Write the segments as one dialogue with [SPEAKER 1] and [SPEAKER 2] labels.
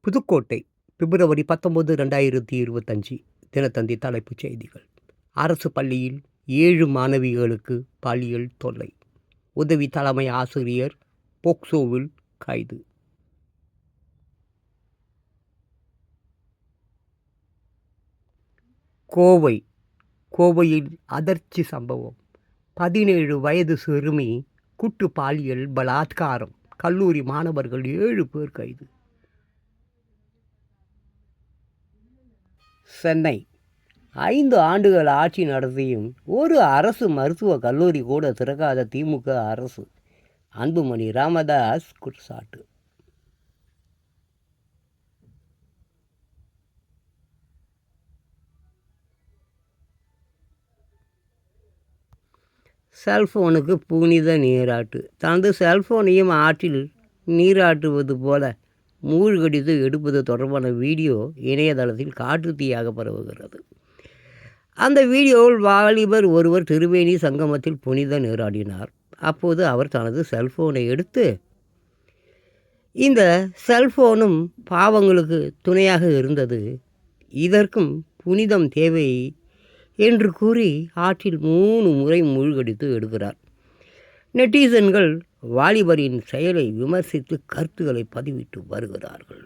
[SPEAKER 1] புதுக்கோட்டை பிப்ரவரி பத்தொம்பது ரெண்டாயிரத்தி இருபத்தஞ்சி தினத்தந்தி தலைப்புச் செய்திகள். அரசு பள்ளியில் ஏழு மாணவிகளுக்கு பாலியல் தொல்லை. உதவி தலைமை ஆசிரியர் போக்சோவில் கைது. கோவை கோவையில் அதிர்ச்சி சம்பவம். பதினேழு வயது சிறுமி குட்டு பாலியல் பலாத்காரம். கல்லூரி மாணவர்கள் ஏழு பேர் கைது. சென்னை. ஐந்து ஆண்டுகள் ஆட்சி நடத்தியும் ஒரு அரசு மருத்துவக் கல்லூரி கூட திறக்காத திமுக அரசு. அன்புமணி ராமதாஸ் குற்றச்சாட்டு. செல்ஃபோனுக்கு புனித நீராட்டு. தனது செல்ஃபோனையும் ஆற்றில் நீராட்டுவது போல மூழ்கடித்து எடுப்பது தொடர்பான வீடியோ இணையதளத்தில் காட்டுத்தீயாக பரவுகிறது. அந்த வீடியோவில் வாலிபர் ஒருவர் திருவேணி சங்கமத்தில் புனித நீராடினார். அப்போது அவர் தனது செல்ஃபோனை எடுத்து இந்த செல்ஃபோனும் பாவங்களுக்கு துணையாக இருந்தது. இதற்கும் புனிதம் தேவை என்று கூறி ஆற்றில் மூணு முறை மூழ்கடித்து எடுக்கிறார். நெட்டிசன்கள் வாலிபரின் செயலை விமர்சித்து கருத்துக்களை பதிவிட்டு வருகிறார்கள்.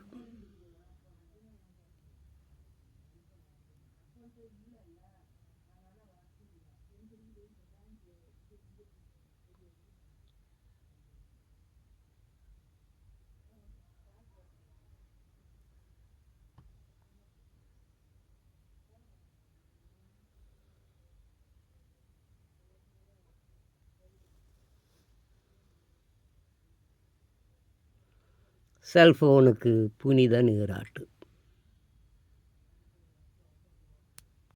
[SPEAKER 1] செல்ஃபோனுக்கு புனித நீராட்டு.